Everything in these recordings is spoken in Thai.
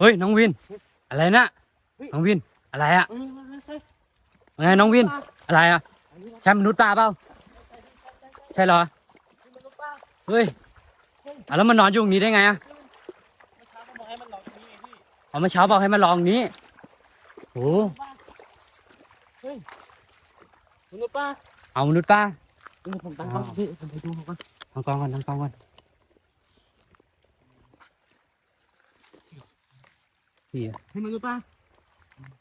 เฮ้ยน้องวิน อะไรนะน้องวินอะไรอะไงน้องวิน อะไรอะใช่มนุษย์ป้าเปล่าใช่เหรอเฮ้ยอะแล้วมันนอนอยู่ตรงนี้ได้ไงอะเอาเมื่อเช้าบอกให้มันลองนี้โอ้มนุษย์ป้าเอามนุษย์ป้าเออผมตั้งกล้องพี่ผมไปดูก่อนทางกองก่อนทางกองก่อน พี่ให้มนุษย์ป้า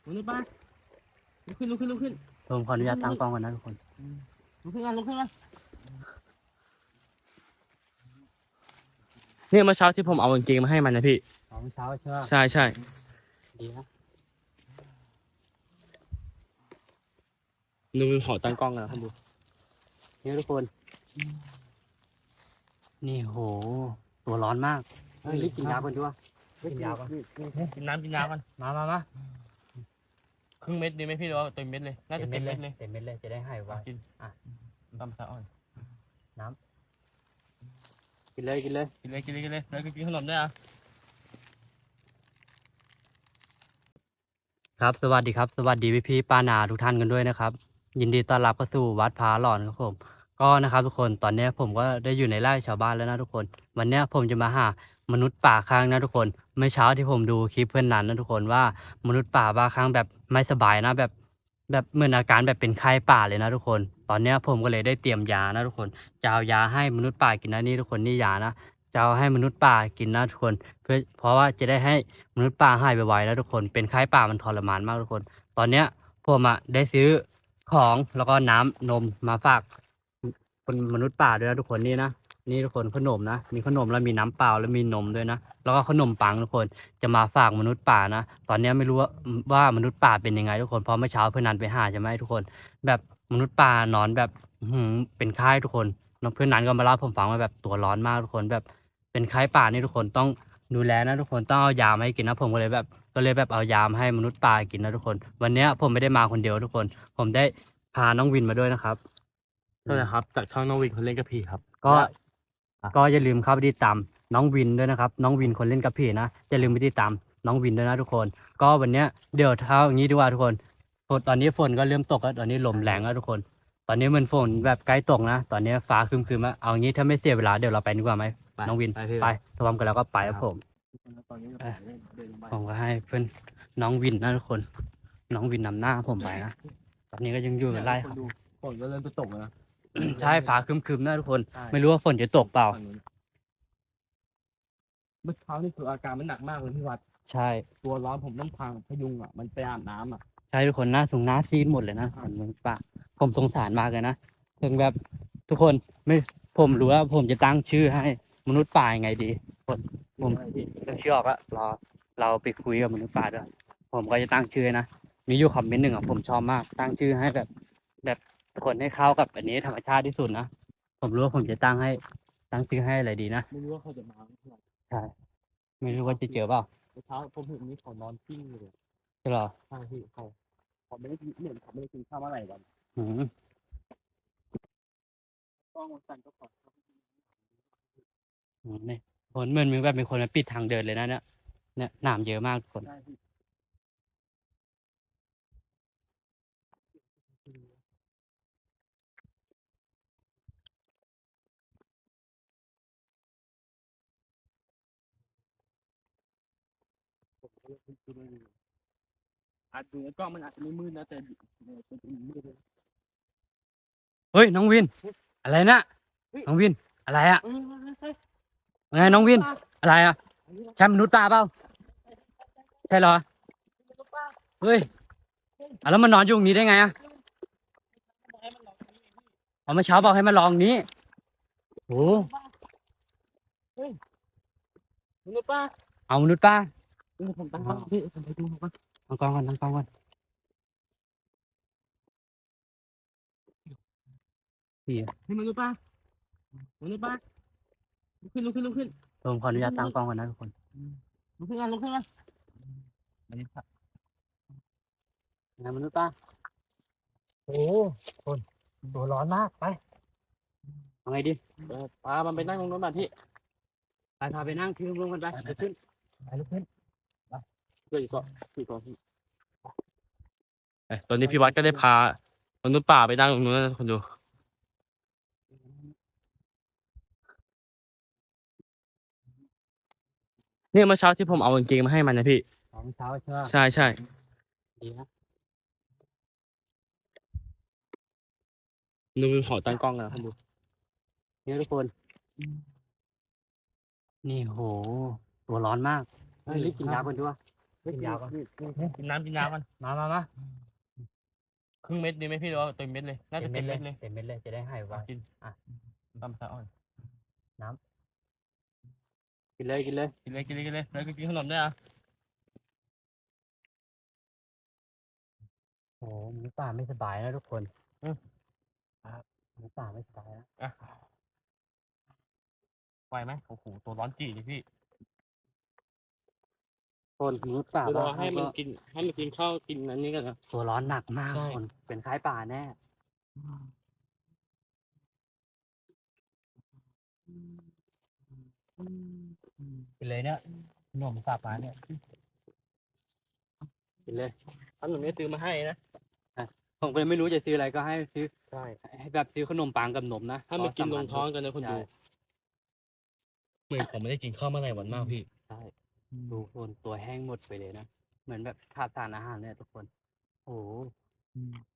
มนุษย์ป้าลุกขึ้นลุกขึ้นลุกขึ้นผมขออนุญาตตั้งกล้องก่อนนะทุกคนลุกขึ้นกันลุกขึ้นกันเนี่ยเมื่อเช้าที่ผมเอากางเกงมาให้มันนะพี่เอาเมื่อเช้าใช่ไหมใช่ใช่ดีนะนึกขอตั้งกล้องกันนะครับดูนี่ทุกคน นี่โห ตัวร้อนมากเฮ้ยรีบกินยาก่อนดีกว่า กินยาก่อนกินน้ำกินน้ำกันมามามาครึ่งเม็ดดีไหมพี่หรือว่าเต็มเม็ดเลยน่าจะเต็มเม็ดเลยเต็มเม็ดเลยจะได้หายไวอะกินอะตำสะอ่อนกินเลยกินเลยกินเลยกินเลยกินเลยแล้วก็กินขนมด้วยอะครับสวัสดีครับ สวัสดีพี่พี่ๆป้านาทุกท่านกันด้วยนะครับ ยินดีต้อนรับเข้าสู่วัดพาหลอนครับผม ก็นะครับทุกคนตอนนี้ผมก็ได้อยู่ในไร่ชาวบ้านแล้วนะทุกคน วันนี้ผมจะมาหามนุษย์ป่าค้างนะทุกคนเมื่อเช้าที่ผมดูคลิปเพื่อนนั้นนะทุกคนว่ามนุษย์ป่าบางครั้งแบบไม่สบายนะแบบแบบเหมือนอาการแบบเป็นไข้ป่าเลยนะทุกคน ตอนนี้ผมก็เลยได้เตรียมยานะทุกคนจะเอายาให้มนุษย์ป่ากินนะนี่ทุกคนนี่ยานะจะเอาให้มนุษย์ป่ากินนะทุกคน เพื่อเพราะว่าจะได้ให้มนุษย์ป่าหายไวๆนะทุกคนเป็นไข้ป่ามันทรมานมากทุกคน ตอนเนี้ยผมอะได้ซื้อของแล้วก็น้ำนมมาฝาก คนมนุษย์ป่าด้วยนะทุกคนนี่นะนี่ทุกคนขนมนะมีขนมแล้วมีน้ำเปล่าแล้วมีนมด้วยนะแล้วก็ขนมปังทุกคนจะมาฝากมนุษย์ป่านะตอนนี้ไม่รู้ว่าว่ามนุษย์ป่าเป็นยังไง ทุกคนเพราะเมื่อเช้าเพื่อนนันไปหาใช่ไหมทุกคน แบบมนุษย์ป่านอนแบบเป็นไข้ทุกคนแล้วเพื่อนนันก็มาเล่าผมฟังว่าแบบตัวร้อนมากทุกคนแบบเป็นไข้ป่านี่ทุกคนต้องดูแลนะทุกคนต้องเอายามาให้กินนะผมก็เลยแบบ ก็เลยแบบเอายามให้มนุษย์ป่ากินนะทุกคน วันนี้ผมไม่ได้มาคนเดียวทุกคน ผมได้พาน้องวินมาด้วยนะครับ นั่นแหละครับ จากช่องน้องวินคนเล่นกับพี่ครับ ก็อะก็อย่าลืมเข้าไปติดตามน้องวินด้วยนะครับ น้องวินคนเล่นกับพี่นะอย่าลืมไปติดตามน้องวินด้วยนะทุกคน ก็วันเนี้ยเดี๋ยวเท้าอย่างนี้ดีกว่าทุกคนฝนตอนนี้ฝนก็เริ่มตกแล้วตอนนี้ลมแรงแล้วทุกคน ตอนนี้มันฝนแบบใกล้ตกนะตอนนี้ฟ้าครึมๆแล้วเอางี้ถ้าไม่เสียเวลาเดี๋ยวเราไปดีกว่าไหมน้องวินไปพี่ ไปพร้อมกันแล้วก็ไปครับผม ตอนนี้เออเดินไปผมก็ให้เพื่อนน้องวินนะทุกคน น้องวินนำหน้าผมไปนะตอนนี้ก็ยังอยู่กันไล่ครับดูฝนก็เริ่มจะตกแล้วนะ ใช่ฟ้าครึมๆนะทุกคน ใช่ ไม่รู้ว่าฝนจะตกเปล่า ฝั่งนู้นเมื่อเช้านี่คืออาการมันหนักมากเลยพี่วัด ใช่ ตัวร้อนผมต้องพางพยุงอะ มันไปอาบน้ำอะ ใช่ทุกคนหน้าสูงหน้าซีดหมดเลยนะผมมึงปะผมสงสารมากเลยนะถึงแบบทุกคนไม่ผมรู้ว่าผมจะตั้งชื่อให้มนุษย์ป่ายังไงดีผมผมเรื่องชื่อออกอะรอเราไปคุยกับมนุษย์ป่าด้วยผมก็จะตั้งชื่อให้นะมีอยู่คอมเมนต์หนึ่งอะผมชอบมาก ตั้งชื่อให้แบบแบบ คนให้เข้ากับอันนี้ธรรมชาติที่สุดนะ ผมรู้ว่าผมจะตั้งให้ ตั้งชื่อให้อะไรดีนะ ไม่รู้ว่าเขาจะมาไหมพี่วัดใช่ ไม่รู้ว่าจะเจอเปล่าเมื่อเช้าผมเห็นนี่เขานอนกิ้งอยู่เลยใช่หรอใช่พี่เขาเขาไม่ได้กินเหมือนเขาไม่ได้กินข้าวเมื่อไหร่วันอืมต้องสั่นก็ขออืมนี่คนเหมือนมีแบบมีคนมาปิดทางเดินเลยนะเนี่ยเนี่ยหนามเยอะมากทุกคน ใช่พี่ผมก็เลยคิดดูเลย อาจดูในกล้องมันอาจจะไม่มืดนะแต่เนี่ยเป็นมืดเลยเฮ้ยน้องวิน อะไรนะน้องวินอะไรอะเอ้ยเฮ้ยเฮ้ยไงน้องวินป้าอะไรอะอันนี้ใช่มนุษย์ป้าเปล่าใช่เหรอมนุษย์ป้าเฮ้ยอะแล้วมันนอนอยู่ตรงนี้ได้ไงอะบอกให้มันลองนี่พี่เอาเมื่อเช้าบอกให้มาลองนี้โอ้มนุษย์ป้าเอามนุษย์ป้าเออผมตั้งกล้องพี่ผมไปดูก่อน ตั้งกล้องก่อนตั้งกล้องก่อนพี่ให้มนุษย์ป้ามนุษย์ป้าลุกขึ้นลุกขึ้นลุกขึ้นผมขออนุญาตตั้งกล้องก่อนนะทุกคนลุกขึ้นกันลุกขึ้นกันอันนี้ครับไงมนุษย์ป้าโอ้คนตัวร้อนมากไปเอาไงดีเออพามันไปนั่งตรงนู้นมาพี่ไปพาไปนั่งที่ร่มๆกันไปเดี๋ยวขึ้นไปลุกขึ้น เพื่อนก็พี่ก็พี่เอ้ยตอนนี้พี่วัดก็ได้พามนุษย์ป่าไปนั่งตรงนู้นนะคนดู เนี่ยเมื่อเช้าที่ผมเอากางเกงมาให้มันนะพี่ตอนเช้าใช่ไหมใช่ใช่ดีนะดูขอตั้งกล้องนะคนดูนี่ทุกคน นี่โห ตัวร้อนมากเฮ้ยรีบกินยาก่อนด้วย กินยาก่อนกินน้ำกินน้ำมันมามามาครึ่งเม็ดดีไหมพี่หรือว่าเต็มเม็ดเลยน่าจะเต็มเม็ดเลยเต็มเม็ดเลยจะได้หายไวกินอะตำตาอ่อนกินเลยกินเลยกินเลยกินเลยกินเลยแล้วก็กินขนมด้วยอะโอ้หมูป่าไม่สบายนะทุกคนครับหมูป่าไม่สบายนะอะไหวไหมโอ้โหตัวร้อนจีเลยพี่ คนหมูป่าเดี๋ยวรอว่าให้มันก็กิน ให้มันกินข้าวกินอันนี้กันนะ ตัวร้อนหนักมากใช่ คนเป็นคล้ายป่าแน่ กินเลยเนี่ยขนมป่าป่าเนี่ยกินเลยขนมนี้ซื้อมาให้นะ ผมก็เลยไม่รู้จะซื้ออะไรก็ให้ซื้อใช่ ให้แบบซื้อขนมปังกับนมนะถ้ามันกินเพลราะงสำคัญท้องกันนะคนดู ใช่ เหมือนผมไม่ได้กินข้าวมาหลายวันมากพี่ ใช่ ดูคนตัวแห้งหมดไปเลยนะ เหมือนแบบขาดสารอาหารเลยทุกคน โอ้โห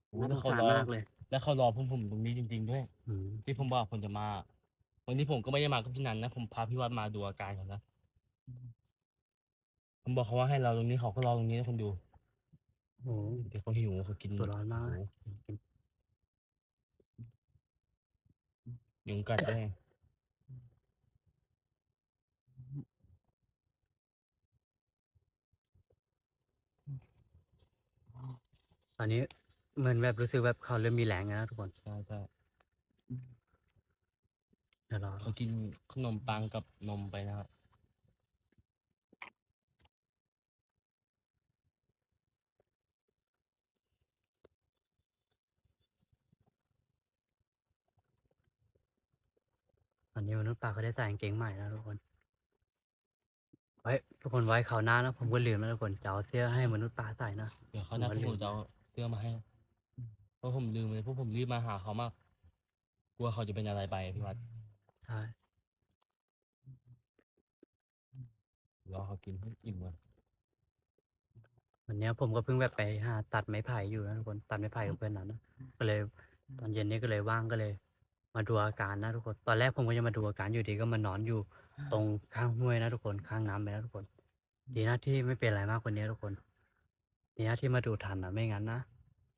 โอ้น่าแล้วสงเขาสารรอมากเลยแล้วเขารอผมผมตรงนี้จริง ๆ ด้วย อืมที่ผมบอกผมจะมา วันนี้ผมก็ไม่ได้มากับพี่นันนะ ผมพาพี่วัดมาดูอาการก่อนนะผมบอกเขาว่าให้เราตรงนี้เขาก็รอตรงนี้นะคนดูโอ้โห เดี๋ยวเขาหิวเขากินตัวร้อนมาก โโหยุงกัดด้วย อนนี้เหมือนแบบรู้สึกแบบเขาเริ่มมีแรงแล้วนะทุกคนใช่ใช่เดี๋ยวรอเขากินขนมปังกับนมไปนะครับตอนนี้มนุษย์ป่าเขาได้ใส่กางเกงใหม่แล้วทุกคน ไว้ทุกคนไว้เขาวหน้านะผมก็ลืมแล้วทุกคนจะเอาเสื้อให้มนุษย์ป่าใส่นะ เดี๋ยวเขาวหน้าผมพวกก็ผมลืมจะเอาเสื้อมาให้นะเพราะผมลืมเลยเพราะผมรีบมาหาเขามาก กลัวเขาจะเป็นอะไรไปอะพี่วัดใช่รอเขากินให้อิ่มก่อนวันเนี้ยผมก็เพิ่งแบบไปหาตัดไม้ไผ่อยู่นะทุกคนตัดไม้ไผ่กับเพื่อนนั้นนะก็เลย ตอนเย็นนี้ก็เลยว่างก็เลย มาดูอาการนะทุกคน ตอนแรกผมก็จะมาดูอาการอยู่ดีก็มานอนอยู่ ตรงข้างห้วยนะทุกคนข้างน้ำไปนะทุกคน ดีนะที่ไม่เป็นอะไรมากกว่านี้ทุกคน ดีนะที่มาดูทันนะไม่งั้นนะ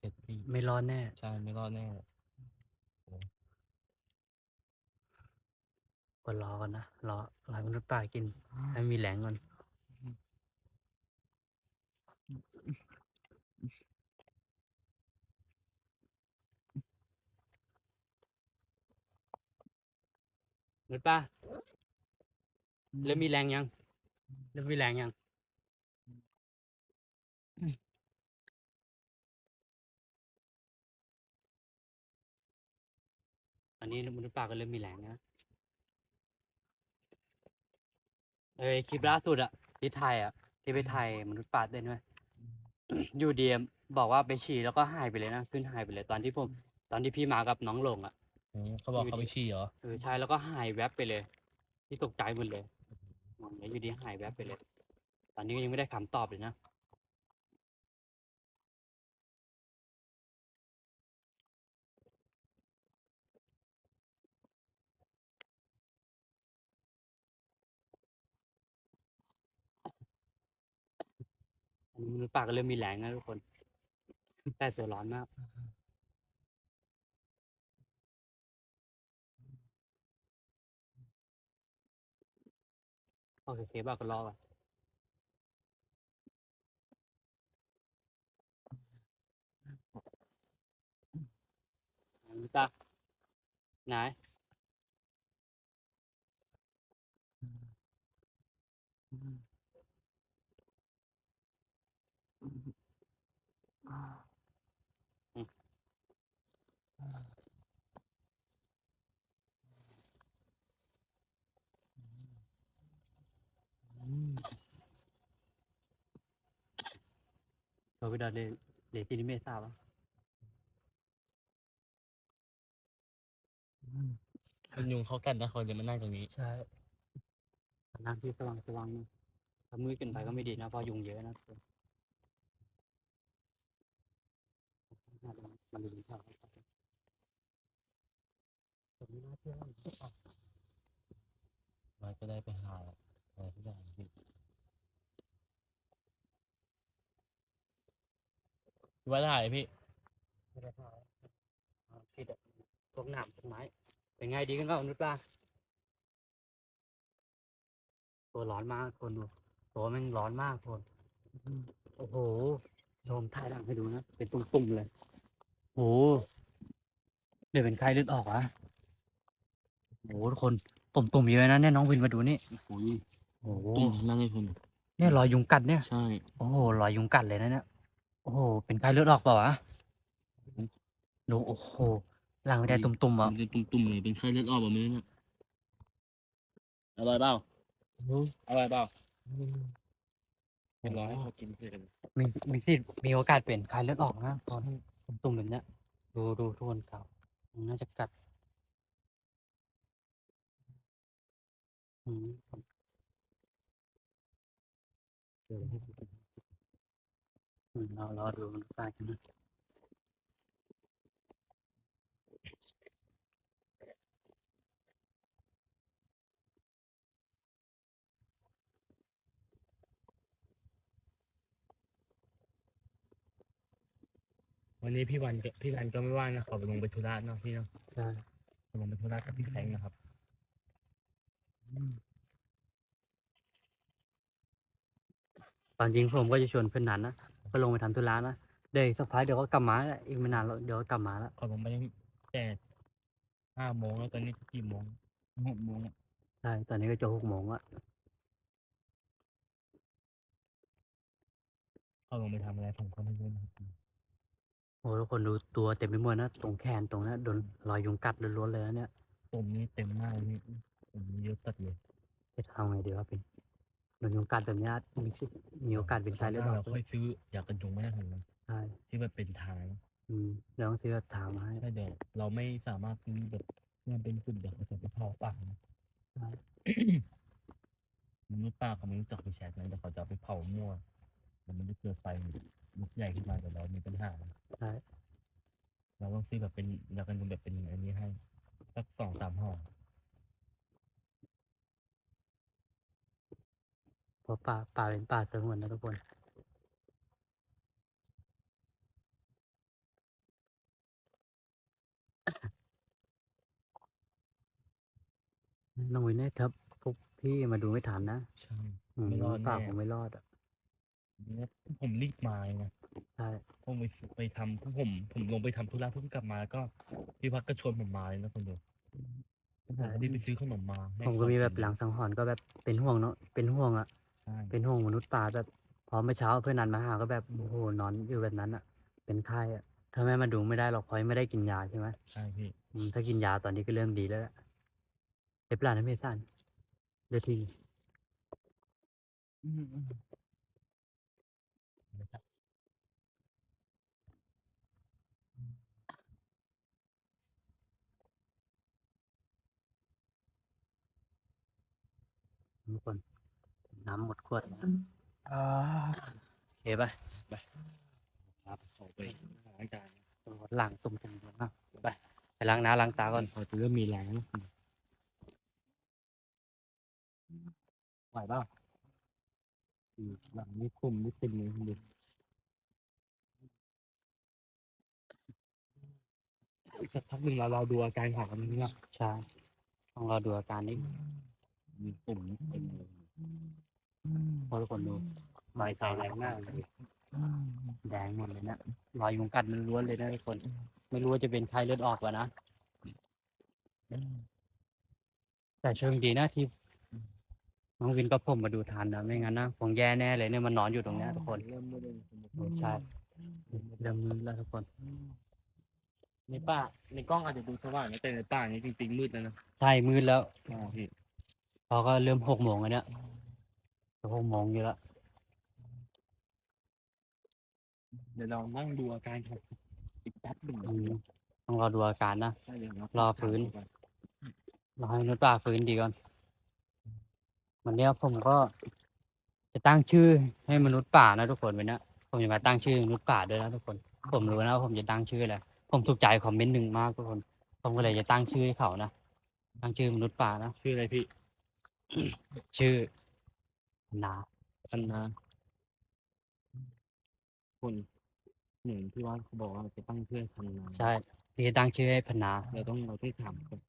เสร็จพี่ไม่รอดแน่ ใช่ไม่รอดแน่ก็รอกันนะ รอรอให้มนุษย์ป่ากิน ให้มีแรงก่อน มนุษย์ป่าเริ่มมีแรงยัง เริ่มมีแรงยัง อนนี้มนุษย์ป่าก็เริ่มมีแรงนะเอ้ยคลิปล่าสุดอะที่ไทยอะที่ไปถ่ายมนุษย์ป้าเต้นไว้อยู่ดีอะบอกว่าไปฉี่แล้วก็หายไปเลยนะขึ้นหายไปเลยตอนที่ผม ตอนที่พี่มากับน้องหลงอะอืมเขาบอกเขาไปฉี่เหรอเออใช่แล้วก็หายแวบไปเลย ที่ตกใจหมดเลยมองแล้วอยู่ดีหายแวบไปเลย ตอนนี้ก็ยังไม่ได้คำตอบเลยนะ มนุษย์ป้าก็เริ่มมีแรงนะทุกคนแต่ตัวร้อนมากโอเคเคบ้าก็รอว่ะตาไหน เราไปดอเดเลตินิเมทราบปะคุณยุงเขากันนะคนจะมานั่งตรงนี้ ใช่นั่งที่สว่างสว่างๆนะถ้ามืดเกินไปก็ไม่ดีนะเพราะยุงเยอะนะทุกคนมันดูข่าวผมไม่น่าเชื่อว่ามันจะออกมาก็ได้ไปหาอะไรทุกอย่าง พี่ว่าถ่ายพี่ไม่ได้ข่าวอ่าผิดอะพวกหนามพวกไม้ เป็นไงดีกันก็นุชปลาตัวร้อนมากคนดูตัวมันร้อนมากคนโอ้โหโดมถ่ายหลังให้ดูนะ เป็นตุ่มๆเลยโอ้โหเดี๋ยวเป็นใครเลือดออกวะโอ้โหทุกคนตุ่มๆเยอะนะเนี่ยน้องวินมาดูนี่โอ้ยโอ้โหตุ่มนั่งให้คุณเนี่ยรอยยุงกัดเนี่ย ใช่ โอ้โหรอยยุงกัดเลยนะเนี่ย โอ้โหเป็นใครเลือดออกเปล่าวะดูโอ้โหหลังไม่ได้ตุ่ม ๆอะมันเป็นตุ่ม ๆ เลย เป็นไข้เลือดออกแบบนี้เนี่ยอร่อยเปล่าอร่อยเปล่าเป็นร้อยให้เขากินเพื่อนมี มีสิทธิ์ มีโอกาสเป็นใครเลือดออกนะ ตอนที่ตุ่ม ๆ แบบเนี้ย ดู ดูทุกคนเขามันน่าจะกัด อืม เดี๋ยวให้ดูอืม เรารอดูมันตายกันนะวันนี้พี่วันก็พี่วันก็ไม่ว่างนะขอไปลงไปธุระเนาะพี่เนาะใช่ไปลงไปธุระกับพี่แฟรงค์นะครับตอนจริงผมก็จะชวนเพื่อนนั้นนะ ก็ลงไปทำธุระนะเดี๋ยวอีกสักพักเดี๋ยวก็กลับมาแล้วอีกไม่นานแล้วเดี๋ยวก็กลับมาแล้ว ขอลงไปตั้งแต่ห้าโมงแล้วตอนนี้กี่โมงหกโมงอะใช่ตอนนี้ก็จะหกโมงละเขาลงไปทำอะไรผมก็ไม่รู้นะครับโอ้ทุกคนดูตัวเต็มไปหมดนะตรงแขนตรงนั้นโดนรอยยุงกัดล้วนๆเลยนะเนี่ยตุ่มนี้เต็มมากเลยพี่ตุ่มนี้เยอะตัดเลยจะทำไงดีวะเป็น โดนยุงกัดแบบเนี้ยมีสิทธิ์มีโอกาสเป็นไข้เลือดออกเราด้ค่วอยยซื้ออยากกันยุงไม่ได้ถึงนะใช่ที่มันเป็นทางอืมเดี๋ยวต้องซื้อแบบถามมาให้ใช่เดี๋ยวเราไม่สามารถซื้อแบบเนี่ยเป็นกลุ่มเดี๋ยวเราจะไปเผาป่านะใช่มันไม่ป่าเขาไม่รู้จักไปแชร์นะเดี๋ยวเขาจะเอาไปเผามั่วเดี๋ยวมันจะเกิดไฟลุกใหญ่ขึ้นมาเดี๋ยวเรามีปัญหาใช่เราต้องซื้อแบบเป็นอยากกันยุงแบบเป็นอันนี้ให้สักสองสามห่อ เพ ราะป่าป่าเป็นป่าสงวนนะทุกคน น้องวินเนี่ยครับพวกพี่มาดูไม่ทันนะใช่ อืมไม่รอดป่าแน่ผมไม่รอดอะเนี่ยผมรีบมาเลยนะใช่ผมไปไปทำผม ผมลงไปทำธุระเพิ่งกลับมาก็พี่พักก็ชวนผมมาเลยนะคนเดียวผมใช่ก็รีบไปซื้อขนมมาให้ผมก็เขามีแบบกินหลังสังหรณ์ก็แบบเป็นห่วงเนาะเป็นห่วงอะใช่ เป็นห่วงมนุษย์ป่าแบบพอเมื่อเช้าเพื่อนนันมาหาก็แบบโอ้โหนอนอยู่แบบนั้นอะ เป็นไข้อะถ้าแม่มาดูไม่ได้หรอกเพราะไม่ได้กินยาใช่ไหมใช่พี่อืมถ้ากินยาตอนนี้ก็เริ่มดีแล้วแหละเจ็บหลานนะเมสันเดี๋ยวทีอืมอืมนะครับทุกคน น้ำหมดขวดแล้วอ่าโอเคไปครับขอไปล้างจานหลังตุ่มตุ่มๆมากไปไปล้างหน้าล้างตาก่อนพอจะเริ่มมีแรงแล้วไหวเปล่าอืมหลังนี่คุมนี่ตึงเลยคุณดูอีกสักพักหนึ่งเราเราดูอาการของมันนี่นะใช่ต้องรอดูอาการนี้มีตุ่มนี่เต็มเลยเพราะทุกคนดูรอยไฟแรงมากเลยแดงหมดเลยนะรอยยุงกัดมันล้วนเลยนะทุกคน ไม่รู้ว่าจะเป็นไข้เลือดออกวะนะแต่เชิงดีนะที่น้องวินก็ผมมาดูทันนะไม่งั้นนะคงแย่แน่เลยเนี่ยมันนอนอยู่ตรงเนี้ยทุกคนเริ่มมืดเลยโอ้ใช่เริ่มมืดแล้วทุกคนในป่าในกล้องอาจจะดูสว่างนะแต่ในป่านี้จริงๆมืดแล้วนะใช่มืดแล้วอ๋อพี่พอก็เริ่มหกโมงแล้วเนี่ย จะหกโมงอยู่แล้วเดี๋ยวเรานั่งดูอาการของอีกแป๊บหนึ่งอืมต้องรอดูอาการนะ ใช่เลยครับรอฟื้น รอให้มนุษย์ป่าฟื้นดีก่อนวันเนี้ยผมก็ จะตั้งชื่อให้มนุษย์ป่านะทุกคนวันเนี้ยผมจะมาตั้งชื่อมนุษย์ป่าด้วยนะทุกคน ผมรู้นะว่าผมจะตั้งชื่ออะไรผมถูกใจคอมเมนต์หนึ่งมากทุกคน ผมก็เลยจะตั้งชื่อให้เขานะตั้งชื่อมนุษย์ป่านะชื่ออะไรพี่ ชื่อ นาพันนาคนหนึ่งที่ว่าเขาบอกว่าจะตั้งชื่อพันนาใช่พี่จะตั้งชื่อให้พนา เราต้องเราต้องถามก่อน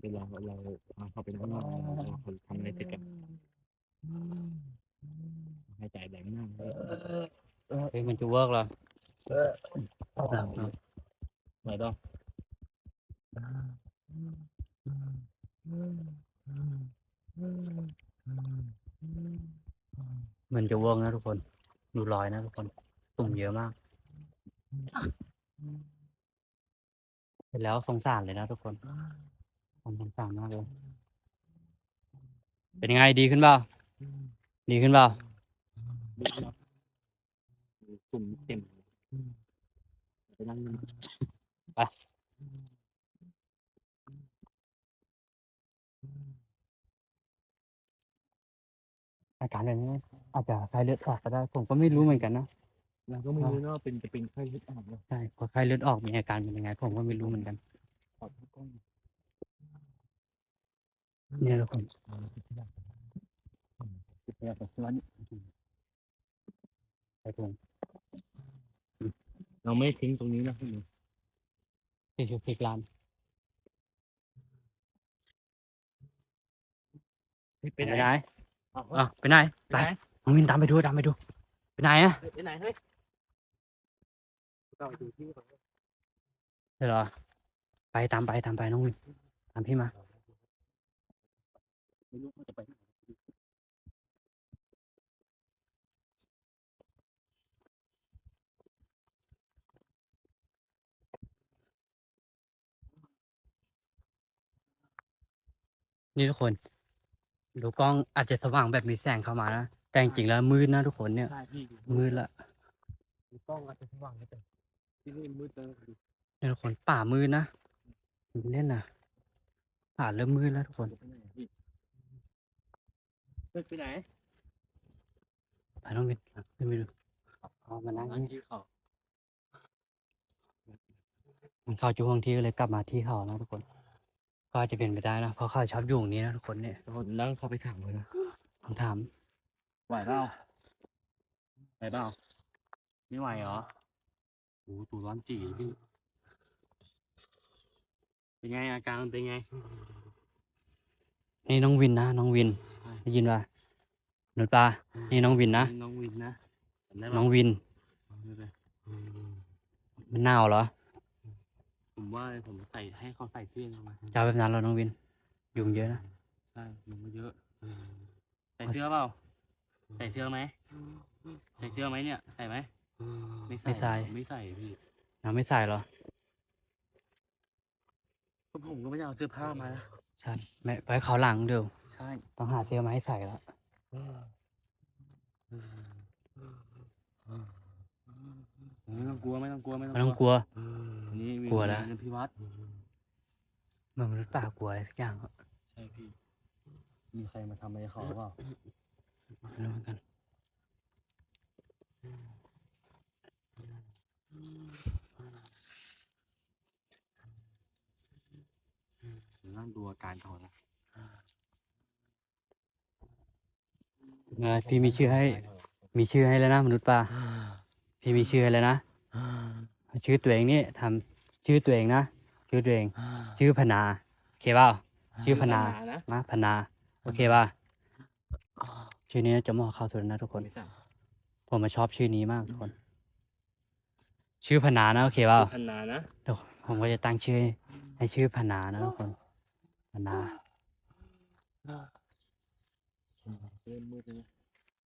เวลาเราเราเขาเป็นข้างนอกเราเราทำอะไรเสร็จกันหายใจแรงมากเลยเฮ้ยมันจะเวิร์กเหรอไหวต้อง มันจะเวิร์กนะทุกคนดูรอยนะทุกคนตุ่มเยอะมากเสร็จแล้วสงสารเลยนะทุกคนผมสงสารมากเลยเป็นยังไงดีขึ้นเปล่าดีขึ้นเปล่าตุ่มเต็มไปนั่งดูอาการแบบนี้ อาจจะไข้เลือดออกก็ได้ ผมก็ไม่รู้เหมือนกันนะเราก็ไม่รู้นะว่าเป็นจะเป็นไข้เลือดออกหรือใช่เพราะไข้เลือดออกมีอาการเป็นยังไง ผมก็ไม่รู้เหมือนกันปอดกล้องเนี่ยทุกคนติดยาปัสสาวะนี่ใส่ถุงเราไม่ทิ้งตรงนี้นะพี่หนูที่ชูพิกลานไปไปไหนไหนเอาอะไปไหนไปไปไห นน้องวินตามไปดูตามไปดูไปไหนอะไปไหนเฮ้ยเราดูที่ก่อนเดี๋ยวเหรอไปตามไปตามไปน้องวินตามพี่มาไม่รู้ว่าจะไปที่ไหนนี่ทุกคน ดูกล้องอาจจะสว่างแบบมีแสงเข้ามานะ แต่จริงๆแล้วมืดนะทุกคนเนี่ย ใช่พี่มืดละมีกล้องอาจจะสว่างนิดแต่ที่นี่มืดเลยดูเนี่ยทุกคนป่ามืดนะอย่าเล่นนะป่าเริ่มมืดแล้วทุกคนไปไหนพี่เฮ้ยไปไหนไปน้องวินขึ้นไปดูเอามานั่งนั่งนี่ที่เขามันเข้าจุห้องที่ก็เลยกลับมาที่เขานะทุกคน ก็อาจจะเป็นไปได้นะเพราะเขาชอบอยู่ตรงนี้นะทุกคนเนี่ย เรานั่งเข้าไปถามเลยนะ ผมถาม ไหวเปล่าไหวเปล่าไม่ไหวเหรอโอ้ตัวร้อนจีพี่เป็นไงอาการมันเป็นไง นี่น้องวินนะน้องวินใช่ ได้ยินว่าหนุดปลานี่น้องวินนะน้องวินนะจำได้ปะน้องวินไม่เป็นไรมันหนาวเหรอผมว่าผมใส่ให้เขาใส่เสื้อมาจะเอาแบบนั้นเหรอน้องวิน ยุงเยอะนะ ใช่ยุงก็เยอะใส่เสื้อเปล่า ใส่เสื้อไหมใส่เสื้อไหมเนี่ย ใส่ไหมไม่ใส่ ไม่ใส่ผมไม่ใส่พี่เราไม่ใส่เหรอก็ผมก็ไม่ได้เอาเสื้อผ้ามานะใช่ไม่ไปเขาวหลังเดี๋ยวใช่ต้องหาเสื้อมาให้ใส่แล้วไม่ต้องกลัวไม่ต้องกลัวไม่ไม่ต้ต้อองงกกลัวลัว อันนี้กลัวแล้ววิญญาณพี่วัดเหมือนมนุษย์ป่ากลัวอะไรสักอย่างอะใช่พี่ มีใครมาทำอะไรเขาเปล่าไม่รู้เหมือนกันนั่งดูอาการเขานะเออพี่มีชื่อให้ มีชื่อให้แล้วนะมนุษย์ป่าพี่มีชื่อให้แล้วนะชื่อตัวเองนี่ทำชื่อตัวเองนะชื่อตัวเอง ชื่อพนาโอเคเปล่าชื่อพนานะมาพนาโอเคป่ะ ชื่อนี้จะเหมาะเข้าสุดนะทุกคนไม่ใช่ผมมาชอบชื่อนี้มากทุกคน ชื่อพนานะโอเคเปล่าพันนานะเดี๋ยวผมก็จะตั้งชื่อ ให้ให้ชื่อพนานะทุกคนพนาเริ่มมืดแล้ว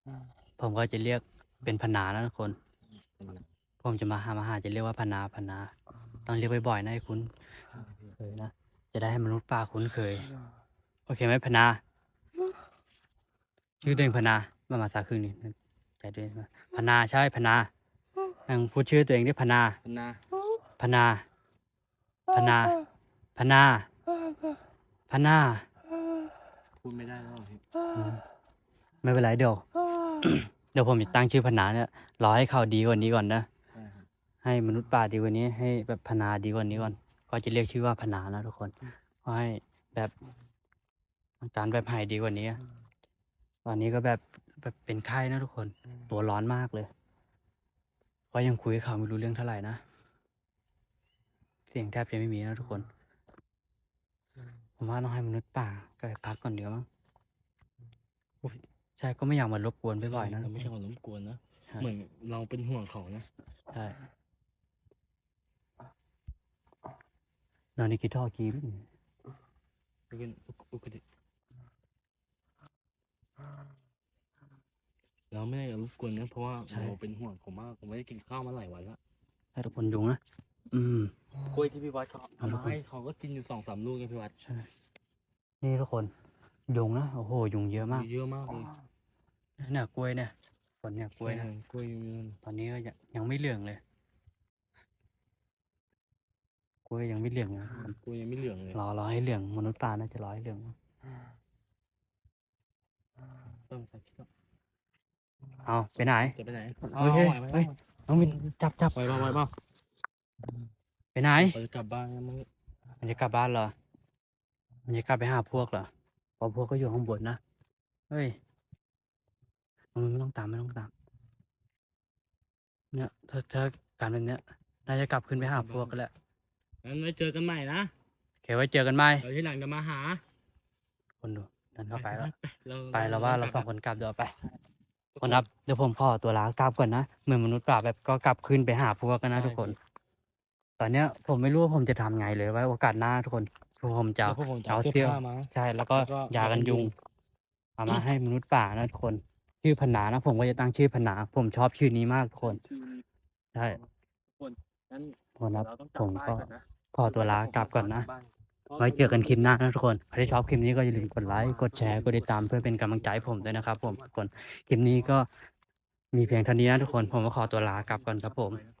นะผมก็จะเรียกเป็นพนานะทุกคนพันนาผมจะมาหามาหาจะเรียกว่าพนาพนา ต้องเรียกบ่อยๆนะให้คุ้นเคยนะ จะได้ให้มนุษย์ป่าคุ้นเคย โอเคไหมพนา ชื่อตัวเองพนามามาสาครึ่งนี่ใจด้วยนะพนาใช่พนายังพูดชื่อตัวเองได้พนาพันนาพนาพนาพนาพนาพูดไม่ได้แล้วเหรอพี่อืมไม่เป็นไรเดี๋ยว เดี๋ยวผมจะตั้งชื่อพนาเนี่ยรอให้เขาดีกว่านี้ก่อนนะ ใช่ครับให้มนุษย์ป่าดีกว่านี้ให้แบบพนาดีกว่านี้ก่อน ก็จะเรียกชื่อว่าพนานะทุกคนก็ให้แบบอาการแบบหายดีกว่านี้ ตอนนี้ก็แบบแบบเป็นไข้นะทุกคน ตัวร้อนมากเลยก็ยังคุยกับเขาไม่รู้เรื่องเท่าไหร่นะ เสียงแทบจะไม่มีนะทุกคน ผมว่าต้องให้มนุษย์ป่าก็ไปพักก่อนเดี๋ยวมั้งอุ๊ยใช่ก็ไม่อยากมารบกวนบ่อยๆนะเราไม่ใช่คนรบกวนนะใช่เหมือนเราเป็นห่วงเขานะ ใช่นอนในกิทอกีมเป็นอุกติ เราไม่ได้รบกวนนะเพราะว่าเราเป็นห่วงผมมากผมไม่ได้กินข้าวมาหลายวันแล้วให้ทุกคนยุงนะ อืม กล้วยที่พี่วัดเขาเอาเอาละมาครับให้เขาก็กินอยู่สองสามลูกไงพี่วัดใช่ นี่ทุกคน ยุงนะ โอ้โห ยุงเยอะมากเยอะมากเลยเนี่ยกล้วยเนี่ยผลเนี่ยกล้วยนะใช่กล้วยเยอะตอนนี้ก็ยังยังไม่เหลืองเลย กล้วยยังไม่เหลืองนะกล้วยยังไม่เหลืองเลยรอรอให้เหลืองมนุษย์ป่าน่าจะรอให้เหลือง ต้องใส่คิดว่าเอาไปไหน จะไปไหนเฮ้ยเฮ้ยอาไหวเฮ้ย น้องวินจับจับไหวไหวไหวเปล่าไปไหน เราจะกลับบ้านแล้วมั้งมันจะกลับบ้านเหรอ มันจะกลับไปหาพวกเหรอเพอพวกก็อยู่ข้างบนนะ เฮ้ยมึงไม่ต้องตามไม่ต้องตาม เนี่ยถ้าถ้าการแบบเนี้ยน่าจะกลับขึ้นไปหาพวกกันแหละงั้นไว้เจอกันใหม่นะ โอเคไว้เจอกันไหมเดี๋ยวที่หลังจะมาหา คนดู นั่นเข้าไปแล้วเราไปแล้วว่าเราสองคนกลับเดี๋ยวไปคนครับเดี๋ยวผมขอตัวลากลับก่อนนะเหมือนมนุษย์ป่าแบบก็กลับขึ้นไปหาพวกกันนะทุกคน ตอนเนี้ยผมไม่รู้ว่าผมจะทำไงเลยไว้โอกาสหน้าทุกคนผมจะเดี๋ยวพวกผมจะเอาเอาเสื้อเสื้อผ้ามา ใช่ แล้วก็แล้วก็ยากันยุงยากันยุงเอามาให้มนุษย์ป่านะทุกคน ชื่อพนานะ ผมก็จะตั้งชื่อพนา ผมชอบชื่อนี้มากทุกคนชื่อใช่ คนงั้นคนครับ เราต้องกผลับมบ้านก็ก่อนนะขอตัวลากลับก่อนนะ บ้า ไว้เจอกันคลิปหน้านะทุกคนใครที่ชอบคลิปนี้ก็อย่าลืมกดไลค์ กดแชร์ กดติดตามเพื่อเป็นกำลังใจให้ผมด้วยนะครับ ผมทุกคน คลิปนี้ก็มีเพียงเท่านี้นะทุกคน ผมก็ขอตัวลากลับก่อนครับผมไปนะ